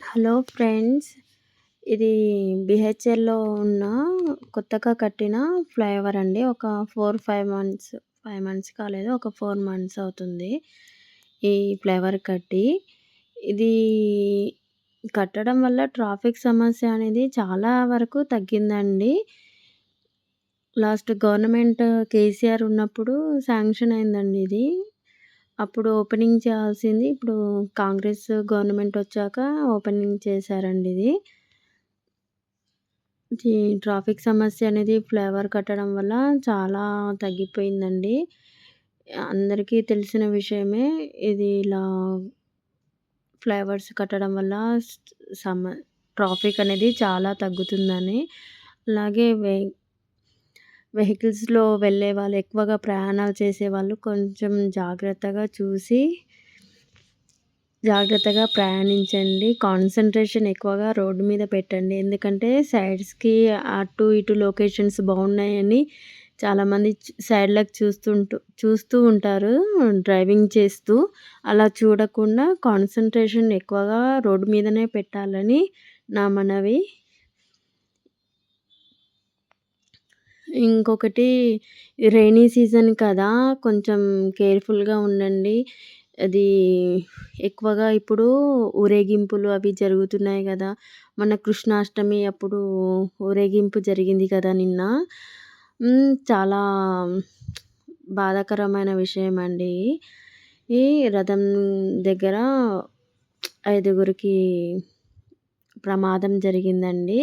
Hello friends ఇది బిహెచ్ఎల్‌లో ఉన్న కొత్తగా కట్టిన ఫ్లైఓవర్ అండి. ఒక 4, 5 మంత్స్ ఫైవ్ మంత్స్ కాలేదు. ఒక ఫోర్ మంత్స్ అవుతుంది. ఈ ఫ్లైఓవర్ కట్టి. ఇది కట్టడం వల్ల ట్రాఫిక్ సమస్య అనేది చాలా వరకు తగ్గిందండి. లాస్ట్ గవర్నమెంట్ కేసీఆర్ ఉన్నప్పుడు శాంక్షన్ అయిందండి ఇది. అప్పుడు ఓపెనింగ్ చేయాల్సింది. ఇప్పుడు కాంగ్రెస్ గవర్నమెంట్ వచ్చాక ఓపెనింగ్ చేశారండి ఇది. ఈ ట్రాఫిక్ సమస్య అనేది ఫ్లేవర్ కట్టడం వల్ల చాలా తగ్గిపోయిందండి. అందరికీ తెలిసిన విషయమే. ఇది ఇలా ఫ్లైఓవర్స్ కట్టడం వల్ల సమ ట్రాఫిక్ అనేది చాలా తగ్గుతుందని. అలాగే వే వెహికల్స్‌లో వెళ్ళే వాళ్ళు ఎక్కువగా ప్రయాణాలు చేసేవాళ్ళు కొంచెం జాగ్రత్తగా చూసి జాగ్రత్తగా ప్రయాణించండి. కాన్సంట్రేషన్ ఎక్కువగా రోడ్డు మీద పెట్టండి. ఎందుకంటే సైడ్స్‌కి అటు ఇటు లొకేషన్స్ బాగున్నాయని చాలామంది సైడ్‌లకు చూస్తుంటూ చూస్తూ ఉంటారు డ్రైవింగ్ చేస్తూ. అలా చూడకుండా కాన్సన్ట్రేషన్ ఎక్కువగా రోడ్డు మీదనే పెట్టాలని నా మనవి. ఇంకొకటి రైనీ సీజన్ కదా! కొంచెం కేర్‌ఫుల్‌గా ఉండండి. అది ఎక్కువగా ఇప్పుడు ఊరేగింపులు అవి జరుగుతున్నాయి కదా మన కృష్ణాష్టమి అప్పుడు ఊరేగింపు జరిగింది కదా నిన్న. చాలా బాధాకరమైన విషయం అండి. ఈ రథం దగ్గర ఐదుగురికి ప్రమాదం జరిగిందండి.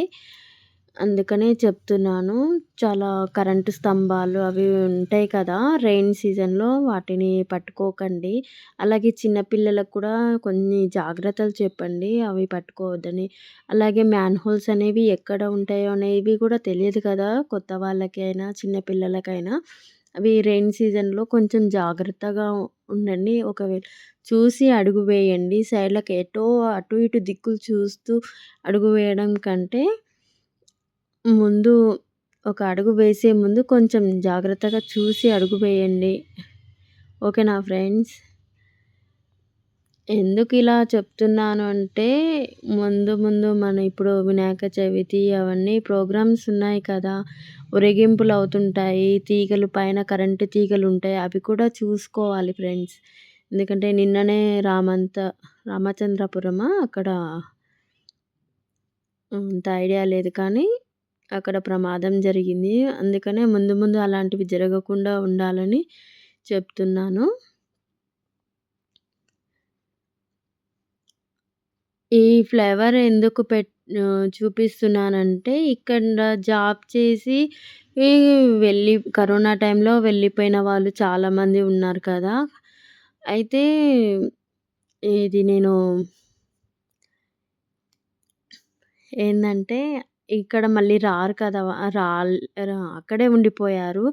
అందుకనే చెప్తున్నాను. చాలా కరెంటు స్తంభాలు అవి ఉంటాయి కదా! రెయిన్ సీజన్‌లో వాటిని పట్టుకోకండి. అలాగే చిన్నపిల్లలకు కూడా కొన్ని జాగ్రత్తలు చెప్పండి. అవి పట్టుకోవద్దని. అలాగే మ్యాన్‌హోల్స్ అనేవి ఎక్కడ ఉంటాయో అనేవి కూడా తెలియదు కదా! కొత్త వాళ్ళకైనా, చిన్నపిల్లలకైనా అవి రెయిన్ సీజన్‌లో కొంచెం జాగ్రత్తగా ఉండండి. ఒకవేళ చూసి అడుగు వేయండి. సైడ్లకు ఎటో అటు ఇటు దిక్కులు చూస్తూ అడుగు వేయడం కంటే ముందు ఒక అడుగు వేసే ముందు కొంచెం జాగ్రత్తగా చూసి అడుగు వేయండి. ఓకేనా ఫ్రెండ్స్? ఎందుకు ఇలా చెప్తున్నాను అంటే ముందు ముందు మన ఇప్పుడు వినాయక చవితి అవన్నీ ప్రోగ్రామ్స్ ఉన్నాయి కదా! ఊరేగింపులు అవుతుంటాయి. తీగలు పైన కరెంటు తీగలు ఉంటాయి. అవి కూడా చూసుకోవాలి ఫ్రెండ్స్. ఎందుకంటే నిన్ననే రామంత రామచంద్రపురమా అక్కడ అంత ఐడియా లేదు కానీ అక్కడ ప్రమాదం జరిగింది. అందుకనే ముందు ముందు అలాంటివి జరగకుండా ఉండాలని చెప్తున్నాను. ఈ ఫ్లేవర్ ఎందుకు పెట్ చూపిస్తున్నానంటే ఇక్కడ జాబ్ చేసి వెళ్ళి కరోనా టైంలో వెళ్ళిపోయిన వాళ్ళు చాలామంది ఉన్నారు కదా! అయితే ఇది నేను ఏంటంటే ఇక్కడ మళ్ళీ రారు కదా! రాల్ రా అక్కడే ఉండిపోయారు.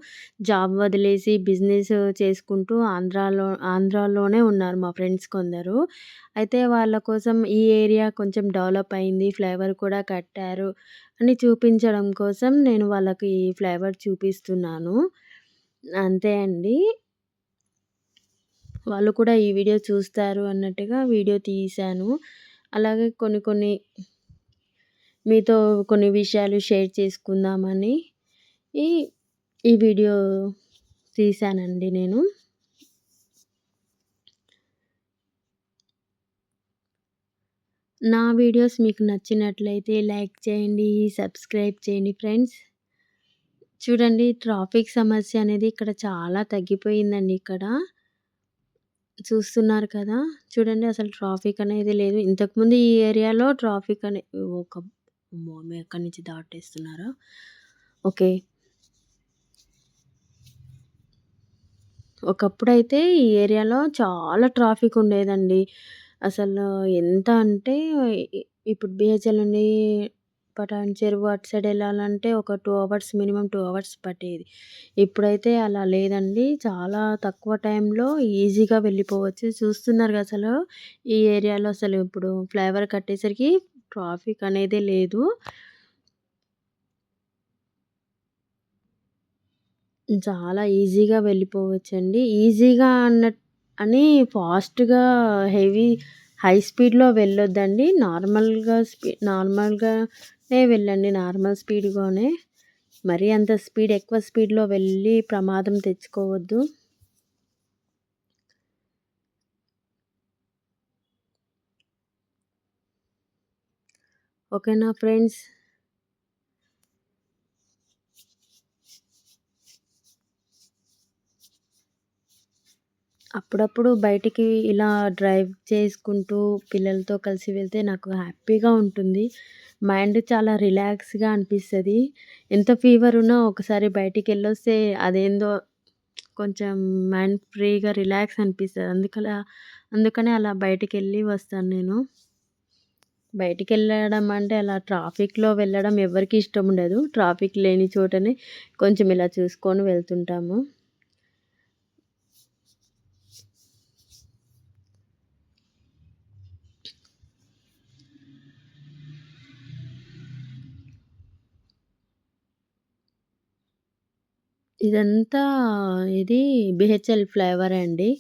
జాబ్ వదిలేసి బిజినెస్ చేసుకుంటూ ఆంధ్రాలో ఆంధ్రాలోనే ఉన్నారు మా ఫ్రెండ్స్ కొందరు. అయితే వాళ్ళ కోసం ఈ ఏరియా కొంచెం డెవలప్ అయింది. ఫ్లైఓవర్ కూడా కట్టారు అని చూపించడం కోసం నేను వాళ్ళకి ఈ ఫ్లైఓవర్ చూపిస్తున్నాను. అంతే అండి. వాళ్ళు కూడా ఈ వీడియో చూస్తారు అన్నట్టుగా వీడియో తీశాను. అలాగే కొన్ని కొన్ని మీతో కొన్ని విషయాలు షేర్ చేసుకుందామని ఈ ఈ వీడియో తీశానండి నేను. నా వీడియోస్ మీకు నచ్చినట్లయితే లైక్ చేయండి. సబ్స్క్రైబ్ చేయండి ఫ్రెండ్స్. చూడండి ట్రాఫిక్ సమస్య అనేది ఇక్కడ చాలా తగ్గిపోయిందండి ఇక్కడ. చూస్తున్నారు కదా! చూడండి అసలు ట్రాఫిక్ అనేది లేదు. ఇంతకుముందు ఈ ఏరియాలో ట్రాఫిక్ అనే ఒక అమ్మో! ఎక్కడి నుంచి దాటేస్తున్నారా? ఓకే. ఒకప్పుడైతే ఈ ఏరియాలో చాలా ట్రాఫిక్ ఉండేదండి. అసలు ఎంత అంటే ఇప్పుడు బిహెచ్ఎల్ నుండి పటాన్ చెరువు అటు సైడ్ వెళ్ళాలంటే ఒక two hours minimum two hours పట్టేది. ఇప్పుడైతే అలా లేదండి. చాలా తక్కువ టైంలో ఈజీగా వెళ్ళిపోవచ్చు. చూస్తున్నారుగా అసలు ఈ ఏరియాలో అసలు ఇప్పుడు ఫ్లైఓవర్ కట్టేసరికి ట్రాఫిక్ అనేది లేదు. చాలా ఈజీగా వెళ్ళిపోవచ్చండి. ఈజీగా అన్న అని ఫాస్ట్‌గా హెవీ హై స్పీడ్‌లో వెళ్ళొద్దండి. నార్మల్‌గా స్పీ నార్మల్‌గానే వెళ్ళండి. నార్మల్ స్పీడ్‌గానే మరీ అంత స్పీడ్ ఎక్కువ స్పీడ్‌లో వెళ్ళి ప్రమాదం తెచ్చుకోవద్దు. ఓకేనా ఫ్రెండ్స్? అప్పుడప్పుడు బయటికి ఇలా డ్రైవ్ చేసుకుంటూ పిల్లలతో కలిసి వెళ్తే నాకు హ్యాపీగా ఉంటుంది. మైండ్ చాలా రిలాక్స్‌గా అనిపిస్తుంది ఎంత ఫీవర్ ఉన్నా ఒకసారి బయటికి వెళ్ళొస్తే అదేందో కొంచెం మైండ్ ఫ్రీగా రిలాక్స్ అనిపిస్తుంది అందుకలా అందుకనే అలా బయటికి వెళ్ళి వస్తాను నేను. బయటికి వెళ్ళడం అంటే అలా ట్రాఫిక్‌లో వెళ్ళడం ఎవరికి ఇష్టం ఉండదు. ట్రాఫిక్ లేని చోటనే కొంచెం ఇలా చూసుకొని వెళ్తుంటాము. ఇదంతా ఇది బిహెచ్ఎల్ ఫ్లేవర్ అండి.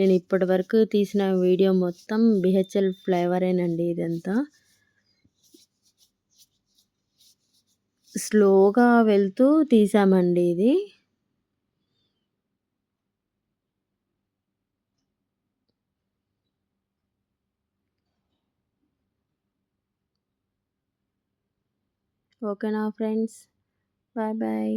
నేను ఇప్పటి వరకు తీసిన వీడియో మొత్తం బిహెచ్ఎల్ ఫ్లేవరేనండి ఇదంతా. స్లోగా వెళ్తూ తీసామండి ఇది. ఓకేనా ఫ్రెండ్స్? Bye bye.